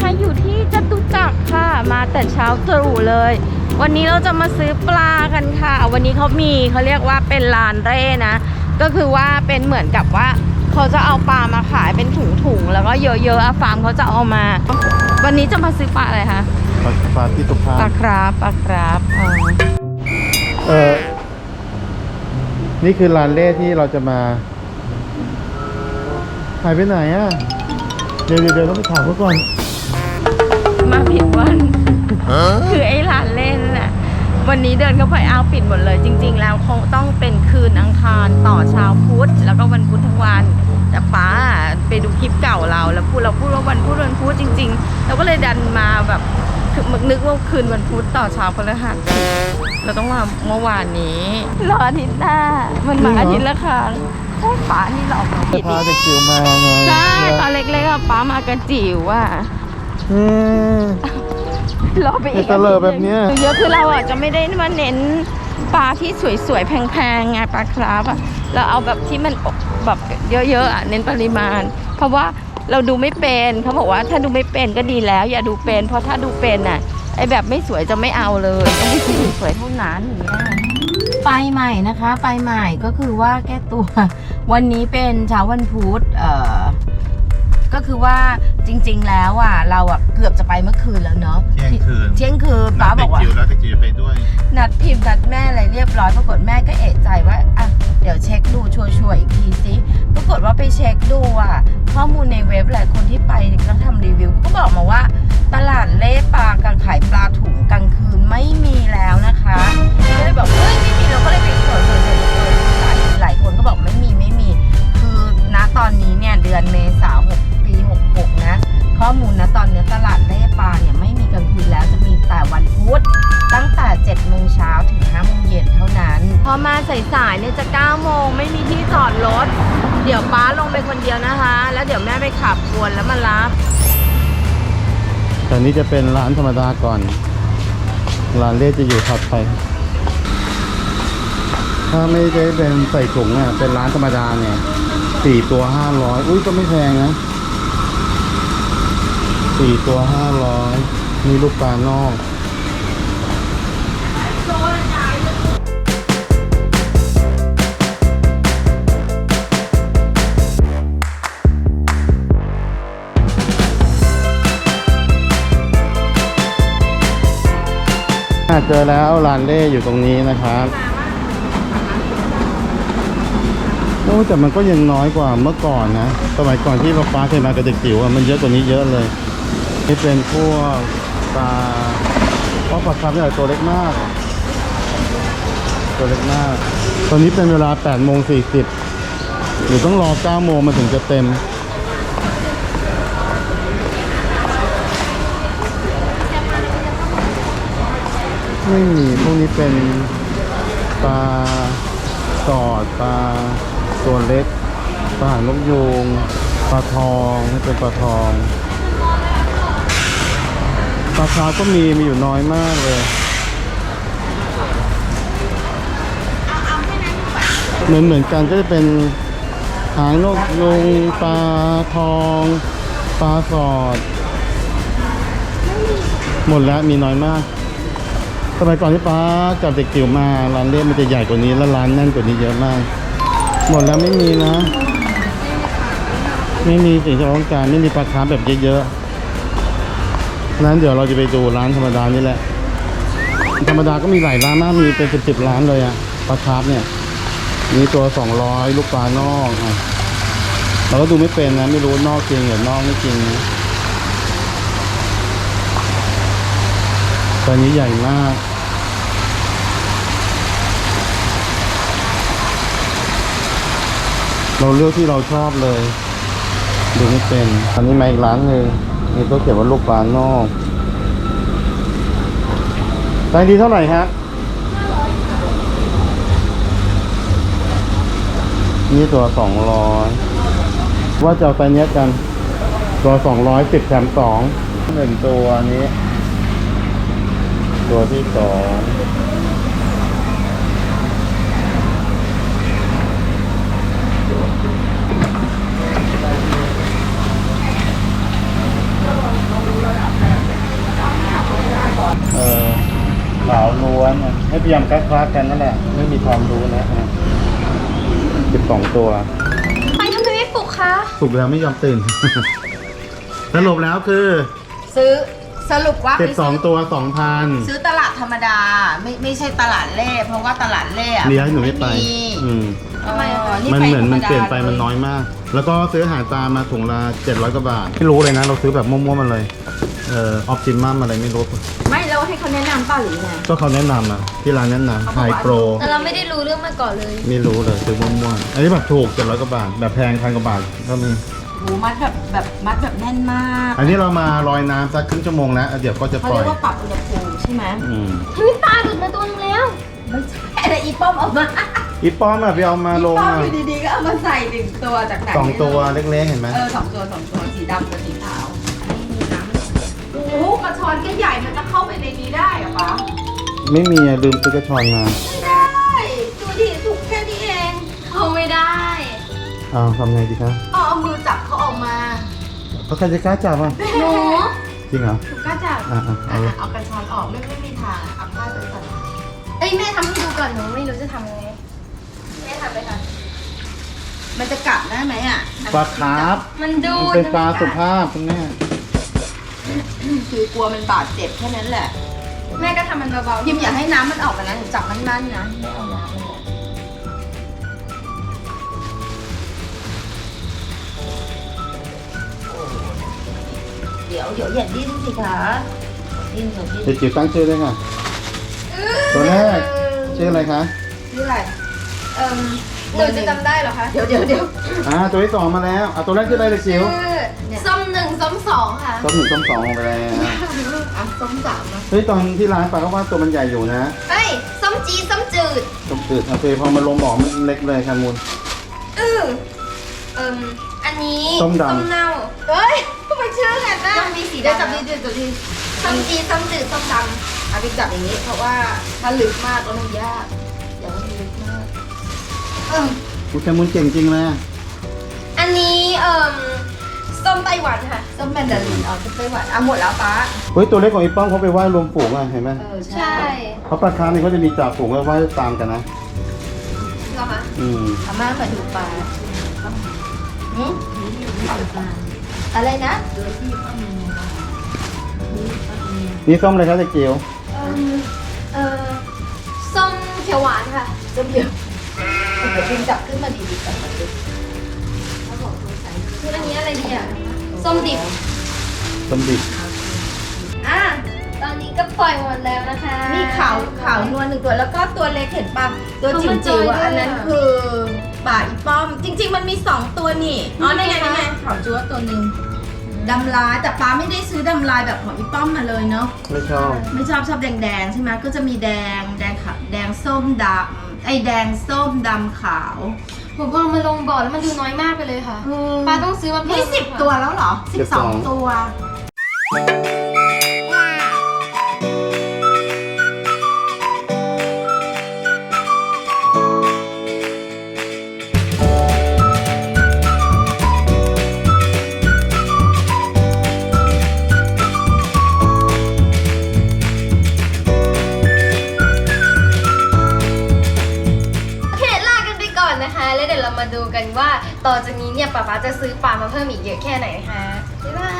นะคะ อยู่ที่จตุจักรค่ะ มาแต่เช้าตรู่เลย วันนี้เราจะมาซื้อปลากันค่ะ วันนี้เขามีเขาเรียกว่าเป็นลานเร่นะ ก็คือว่าเป็นเหมือนกับว่าเขาจะเอาปลามาขายเป็นถุงๆ แล้วก็เยอะๆอะฟาร์มเขาจะเอามา วันนี้จะมาซื้อปลาอะไรคะปลาปลาที่ตุกพาปลาคราฟปลาคราฟอ๋อเออนี่คือร้านเล่ที่เราจะมา หายไปไหนอะ เดี๋ยวเดี๋ยวเดี๋ยวต้องไปถามเขาก่อน มาผิดวัน คือไอ้ร้านเล่นน่ะ วันนี้เดินเข้าไปอ้าวปิดหมดเลย จริง ๆ แล้วคงต้องเป็นคืนอังคารต่อเช้าพุธแล้วก็วันพุธทั้งวัน แต่ป้าไปดูคลิปเก่าเราแล้วพูดเราพูดว่าวันพุธวันพุธจริง ๆ เราก็เลยดันมาแบบคือนึกว่าคืนวันพุธต่อเช้าพฤหัสเราต้องมาเมื่อวานนี้รออาทิตย์หน้า มันมาอาทิตย์ละครั้งโอ้ยป้านี่หลอกเราจะผิดพาเด็กจิ๋วมาไงใช่ตอนเล็กๆอะป้ามากระจิ๋วว่าเออรอไปอีกไอ้ตะเลิศแบบเนี้ย เยอะคือเราอะจะไม่ได้มาเน้นปลาที่สวยๆแพงๆไงปลาคราฟอะเราเอาแบบที่มันแบบเยอะๆอะเน้นปริมาณ เพราะว่าเราดูไม่เป็นเขาบอกว่าถ้าดูไม่เป็นก็ดีแล้ว อย่าดูเป็น เพราะถ้าดูเป็นน่ะไอแบบไม่สวยจะไม่เอาเลยต้องให้สวยๆเท่านั้นอย่างเงี้ย ไปใหม่นะคะ ไปใหม่ก็คือว่าแก้ตัว วันนี้เป็นเช้าวันพุธเอ่อ ก็คือว่าจริง ๆ แล้วอะเราอะเกือบจะไปเมื่อคืนแล้วเนาะเที่ยงคืนเที่ยงคืนป้าบอกว่าเด็กจิ๋วแล้วเด็กจิ๋วไปด้วย นัดพิมพ์นัดแม่อะไรเรียบร้อยปรากฏแม่ก็เอะใจว่าอะเดี๋ยวเช็คดูชัวร์ๆอีกทีสิปรากฏว่าไปเช็คดูอะข้อมูลในเว็บหลายคนที่ไปก็ทำรีวิวก็บอกมาว่า ตลาดเล่ปลาการขายปลาถุงกลางคืนไม่มีแล้วนะคะก็เลยบอกเฮ้ยไม่มีเราก็เลยไปตรวจสอบหลายหลายคนก็บอกไม่มีไม่มี คือณตอนนี้เนี่ยเดือนเมษาหก ดี๋ยวป้าลงไปคนเดียวนะคะ แล้วเดี๋ยวแม่ไปขับวนแล้วมารับแต่นี้จะเป็นร้านธรรมดาก่อน ร้านเล่จะอยู่ถัดไป ถ้าไม่ได้เป็นใส่ถุงอะเป็นร้านธรรมดาเนี่ยสี่ตัวห้าร้อยอุ้ยก็ไม่แพงนะสี่ตัวห้าร้อยมีลูกปลานอก เจอแล้วร้านเล่อยู่ตรงนี้นะครับโอ้แต่มันก็ยังน้อยกว่าเมื่อก่อนนะ สมัยก่อนที่ป้าป้าเคยมากับเด็กจิ๋วมันเยอะกว่านี้เยอะเลย นี่เป็นพวกปลาเพราะปลาคาร์ฟเนี่ยตัวเล็กมาก ตัวเล็กมาก ตอนนี้เป็นเวลา8โมง40หรือต้องรอ9โมงมันถึงจะเต็ม ไม่มีพวกนี้เป็นปลาสอดปลาตัวเล็กปลาหางนกยูงปลาทองนี่เป็นปลาทองปลาคาก็มีมีอยู่น้อยมากเลยเหมือนเหมือนกันก็จะเป็นหางนกยูงปลาทองปลาสอด หมดแล้วมีน้อยมาก สมัยก่อนที่ป้ากับเด็กจิ๋วมาร้านเล่มันจะใหญ่กว่านี้ แล้วร้านแน่นกว่านี้เยอะมาก หมดแล้วไม่มีนะ ไม่มีสิ่งที่เราต้องการไม่มีปลาคาร์ฟแบบเยอะๆนั้นเดี๋ยวเราจะไปดูร้านธรรมดานี่แหละ ธรรมดาก็มีหลายร้านมากมีเป็นสิบสิบร้านเลยอะปลาคาร์ฟเนี่ยมีตัวสองร้อยลูกปลานอกอะเราก็ดูไม่เป็นนะไม่รู้นอกจริงหรือนอกไม่จริงตัวนี้ใหญ่มาก เราเลือกที่เราชอบเลยดูไม่เป็น อันนี้มาอีกร้านหนึ่งนี่ก็เขียนว่าลูกปลานอกไซส์ดีเท่าไหร่ฮะนี่ตัวสองร้อยว่าจะเอาไซส์เนี้ยกัน ตัวสองร้อยสิบแถมสองหนึ่งตัวนี้ ตัวที่สอง ให้พ ยายามคลาสๆกันนั่นแหละ ไม่มีความรู้นะฮะสิบสองตัว ไปทำไมไม่ปลุกคะ ถูกแล้วไม่ยอมตื่น สรุปแล้วคือซื้อสรุปว่าไปสิบสองซื้อตัวสองพัน ซื้อตลาดธรรมดา ไม่ไม่ใช่ตลาดเล่เพราะว่าตลาดเล่อะเลี้ยงหนูไม่ไปอืม ทำไมอะมันเหมือนมันเปลี่ยนไปมันน้อยมาก แล้วก็ซื้ออาหารตามมาถุงละเจ็ดร้อยกว่าบาทไม่รู้เลยนะ เราซื้อแบบมั่วๆมาเลยเอ่อออปติมัมอะไรไม่รู้ไม่เราให้เขาแนะนำป่ะหรือไง ก็เขาแนะนำอะที่ร้านแนะนำไฮโปรแต่เราไม่ได้รู้เรื่องมาก่อนเลยไม่รู้เลยซื้อมั่วๆอันนี้แบบถูกเจ็ดร้อยกว่าบาทแบบแพงพันกว่าบาทก็มีโหมัดแบบแบบมัดแบบแน่นมาก อันนี้เรามาลอยน้ำสักครึ่งชั่วโมงแล้วเดี๋ยวก็จะเขาปล่เรีอยยกว่าปรับอุณหภูมิใช่ไหมอืมทำไมปลาดุดมาตัวนึงแล้วไม่ใช่อะไรอีป้อมเอามา อีป้อมอะพี่เอามาลงป้อมอะอยู่ดีๆก็เอามาใส่หนึ่งตัวจากไหนสองไม่รู้ตัวเล็กๆเห็นไหมเออสองตัวสองตัวสีดำกับสีขาวนี่มีน้ำโอ้โหกระชอนก็ใหญ่มันจะเข้าไปในนี้ได้เหรอปะไม่มีอะลืมซื้อกระชอนมาไม่ได้ดูดิถูกแค่นี้เองเขาไม่ได้อ้าวทำไงดีครับเอาเอามือจับเขาออกมาเขาใครจะกล้าจับอะหนูจริงเหรอถูกกล้าจับอะอะเอาเลยอะเอากระชอนออกไม่ไม่มีทางเอาผ้าไปตัดเอ้ยแม่ทำให้ดูก่อนหนูไม่รู้จะทำยังไงแม่ ทำไปค่ะมันจะกัดได้ไหมอะปลาคาร์ฟมันดูมันเป็นปลาสุภาพคุณแม่คือกลัวมันบาดเจ็บแค่นั้นแหละ แม่ก็ทำมันเบาๆยิมอย่าให้น้ำมันออกมานะหนูจับมันนั่นๆนะไม่เอาน้ำมันออกเดี๋ยวเดี๋ยวอย่าดิ้นสิคะดิ้นเถอะดิ้นเด็กจิ๋วตั้งชื่อด้วยค่ะตัวแรกชื่ออะไรคะชื่ออะไร เอิ่มหนูจะจำได้เหรอคะเดี๋ยวเดี๋ยวเดี๋ยวอ่าตัวที่สองมาแล้วอะตัวแรกชื่ออะไรเด็กจิ๋วชื่อส้มหนึ่งส้มสองค่ะ ต้มหนึ่งต้มสองลงไปแล้วอะส้มสามนะเฮ้ยตอนที่ร้านปลาเขาว่าตัวมันใหญ่อยู่นะเอ้ยส้มจีดส้มจืด ต้มจืดโอเคพอมาลงบอกมันเล็กเลยค่ะมูลเออเอิ่มอันนี้ส้มดำส้มเน่าเฮ้ยทำไมชื่อไงนะต้องมีสีดำเดี๋ยวจับดีเดี๋ยวจับดีส้มจีดส้มจืดส้มดเอาไปจับอย่างนี้ เพราะว่าถ้าลึกมากก็มันยาก เออคุณแคมูลเก่งจริงเลยอะอันนี้เอ่มส้มไต้หวันค่ะส้มแมนดารินเอส้มไต้หวันอะหมดแล้วป้าเฮ้ยตัวเล็กของอีป้องเขาไปว่ายรวมฝูงอะเห็นไหมเออใช่เพราะปลาคาร์ฟนี่เขาจะมีจ่าฝูงไว้ว่ายตามกันนะ เหรอคะอืมอาม่ามาดูปลาหืมอะไรนะนี่ส้มอะไรครับเด็กจิ๋วเอิ่มเอ่อส้มเขียวหวานค่ะ ส้มเดียว เดี๋ยวพิมจับขึ้นมาดีๆก่อนมาดูคืออันนี้อะไรดีอะส้มดิบส้มดิบอะตอนนี้ก็ปล่อยหมดแล้วนะคะมีขาวขาวนวลหนึ่งตัวแล้วก็ตัวเล็กเห็นป่ะตัวจิ๋วจิ๋วๆอะอันนั้นคือป่าอีป้อม จริง ๆ มันมีสองตัวนี่อ๋อนี่ไงนี่ไงขาวจั๊วตัวหนึ่งดำลายแต่ป้าไม่ได้ซื้อดำลายแบบของอีป้อมมาเลยเนาะไม่ชอบ ไม่ชอบชอบแดงๆใช่ไหมก็จะมีแดงแดงขาวแดงส้มดำ ไอแดงส้มดำขาวผมพอมาลงบ่อแล้วมันดูน้อยมากไปเลยค่ะ ปลาต้องซื้อมาเพิ่มนี่สิบตัวแล้วเหรอสิบสองตัว แล้วเดี๋ยวเรามาดูกันว่าต่อจากนี้เนี่ยป๊าป๊าจะซื้อปลามาเพิ่มอีกเยอะแค่ไหนนะคะบ๊ายบาย